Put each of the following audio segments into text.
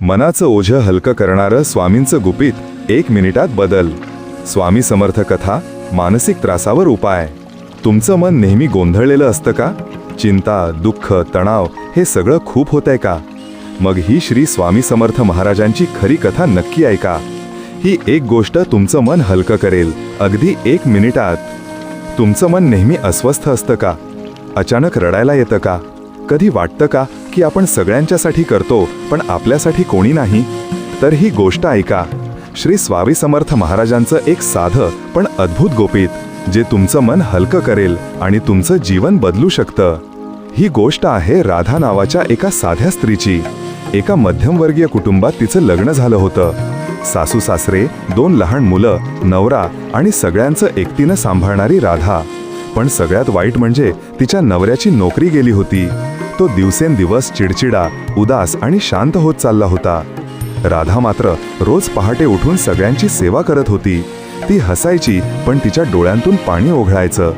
मनाचं ओझं हलकं करणारं स्वामींचं गुपित एक मिनिटात बदल. स्वामी समर्थ कथा मानसिक त्रासावर उपाय. तुमचं मन नेहमी गोंधळलेलं असतं का? चिंता दुःख तणाव हे सगळं खूप होतंय का? मग ही श्री स्वामी समर्थ महाराजांची खरी कथा नक्की ऐका. ही एक गोष्ट तुमचं मन हलकं करेल अगदी एक मिनिटात. तुमचं मन नेहमी अस्वस्थ असतं का? अचानक रडायला येतं का? कधी वाटतं का की आपण सगळ्यांच्यासाठी करतो पण आपल्यासाठी कोणी नाही? तर ही गोष्ट ऐका. श्री स्वामी समर्थ महाराजांचं एक साधं पण अद्भुत गोपित जे तुमचं मन हलकं करेल आणि तुमचं जीवन बदलू शकतं. ही गोष्ट आहे राधा नावाच्या एका साध्या स्त्रीची. एका मध्यमवर्गीय कुटुंबात तिचं लग्न झालं होतं. सासू सासरे दोन लहान मुलं नवरा आणि सगळ्यांचं एकटीनं सांभाळणारी राधा. पण सगळ्यात वाईट म्हणजे तिच्या नवऱ्याची नोकरी गेली होती. तो दिवसेंदिवस चिडचिडा उदास आणि शांत होत चालला होता. राधा मात्र रोज पहाटे उठून सगळ्यांची सेवा करत होती. ती हसायची पण तिच्या डोळ्यांतून पाणी ओघळायचं.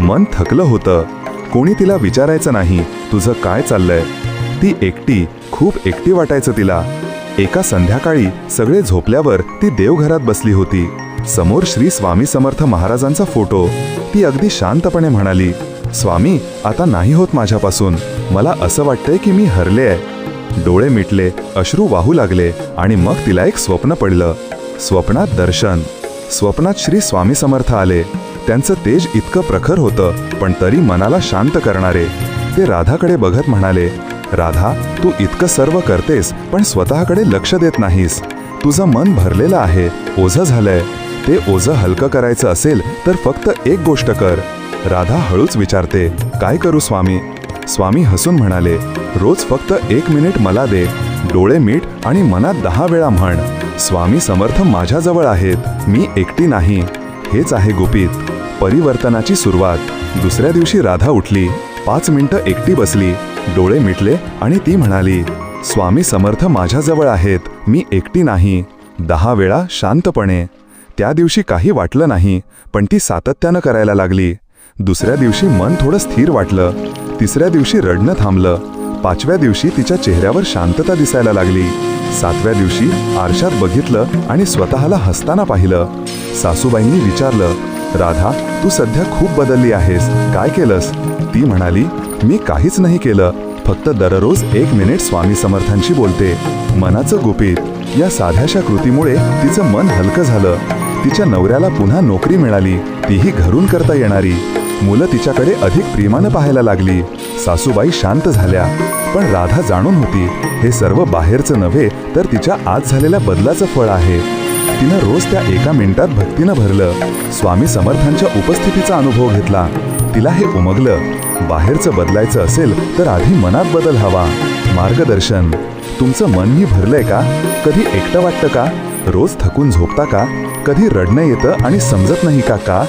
मन थकलं होतं. कोणी तिला विचारायचं नाही तुझं काय चाललंय? ती एकटी खूप एकटी वाटायचं तिला. एका संध्याकाळी सगळे झोपल्यावर ती देवघरात बसली होती. समोर श्री स्वामी समर्थ महाराजांचा फोटो. ती अगदी शांतपणे म्हणाली स्वामी आता नाही होत माझ्यापासून. मला असं वाटतंय की मी हरले आहे डोळे मिटले अश्रू वाहू लागले आणि मग तिला एक स्वप्न पडलं. स्वप्नात दर्शन. स्वप्नात श्री स्वामी समर्थ आले. त्यांचं तेज इतकं प्रखर होतं पण तरी मनाला शांत करणारे. ते राधाकडे बघत म्हणाले राधा तू इतकं सर्व करतेस पण स्वतःकडे लक्ष देत नाहीस. तुझं मन भरलेलं आहे. ओझं झालंय. ते ओझं हलकं करायचं असेल तर फक्त एक गोष्ट कर. राधा हळूच विचारते काय करू स्वामी? स्वामी हसून म्हणाले रोज फक्त एक मिनिट मला दे. डोळे मीठ आणि मनात दहा वेळा म्हण. स्वामी समर्थ माझ्याजवळ आहेत. मी एकटी नाही. हेच आहे गुपित. परिवर्तनाची सुरुवात. दुसऱ्या दिवशी राधा उठली. पाच मिनिटं एकटी बसली. डोळे मिटले आणि ती म्हणाली स्वामी समर्थ माझ्याजवळ आहेत मी एकटी नाही. दहा वेळा शांतपणे. त्या दिवशी काही वाटलं नाही पण ती सातत्यानं करायला लागली. दुसऱ्या दिवशी मन थोडं स्थिर वाटलं. तिसऱ्या दिवशी रडणं थांबलं. पाचव्या दिवशी तिच्या चेहऱ्यावर शांतता दिसायला लागली. सातव्या दिवशी आरशात बघितलं आणि स्वतःला हसताना पाहिलं. सासूबाईंनी विचारलं राधा तू सध्या खूप बदलली आहेस. काय केलंस? ती म्हणाली मी काहीच नाही केलं. फक्त दररोज एक मिनिट स्वामी समर्थांशी बोलते. मनाचं गुपित. या साध्याशा कृतीमुळे तिचं मन हलकं झालं. तिच्या नवऱ्याला पुन्हा नोकरी मिळाली. तीही घरून करता येणारी. मुलं तिच्याकडे अधिक प्रेमानं पाहायला लागली. सासूबाई शांत झाल्या. पण राधा जाणून होती हे सर्व बाहेरचं नव्हे तर तिच्या आज झालेल्या बदलाचं फळ आहे. तिनं रोज त्या एका मिनिटात भक्तीनं भरलं. स्वामी समर्थांच्या उपस्थितीचा अनुभव घेतला. तिला हे उमगलं बाहेरचं बदलायचं असेल तर आधी मनात बदल हवा. मार्गदर्शन. तुमचं मनही भरलंय का? कधी एकटं वाटतं का? रोज थकून झोपता का? कधी रडणं येतं आणि समजत नाही का का?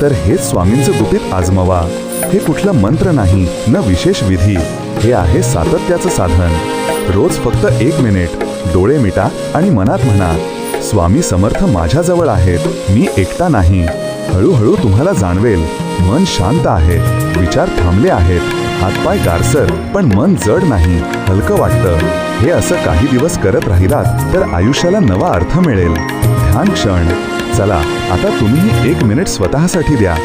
तर हेच स्वामींचं गुपित आजमवा. हे कुठलं मंत्र नाही न विशेष विधी. हे आहे सातत्याचं साधन. रोज फक्त एक मिनिट. डोळे मिटा आणि मनात म्हणा. स्वामी समर्थ माझ्याजवळ आहेत. मी एकटा नाही. हळूहळू तुम्हाला जाणवेल. मन शांत आहे. विचार थांबले आहेत. हातपाय गारसर पण मन जड नाही. हलकं वाटतं. हे असं काही दिवस करत राहिलात तर आयुष्याला नवा अर्थ मिळेल. ध्यान क्षण. चला आता तुम्ही एक मिनिट स्वतःसाठी द्या.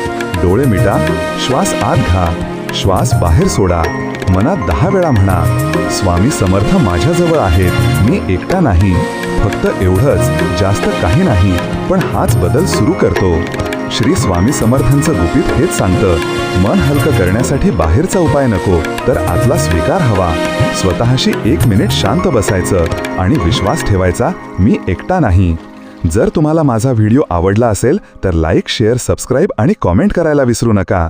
डोळे मिटा. श्वास आत घा. श्वास बाहेर सोडा. मनात दहा वेळा म्हणा. स्वामी समर्थ माझ्याजवळ आहेत. मी एकटा नाही. फक्त एवढंच जास्त काही नाही पण हाच बदल सुरू करतो. श्री स्वामी समर्थांचं गुपित हेच सांगतं मन हलकं करण्यासाठी बाहेरचा उपाय नको तर आतला स्वीकार हवा. स्वतःशी एक मिनिट शांत बसायचं आणि विश्वास ठेवायचा मी एकटा नाही. जर तुम्हाला माझा व्हिडिओ आवडला असेल तर लाईक शेअर सबस्क्राईब आणि कॉमेंट करायला विसरू नका.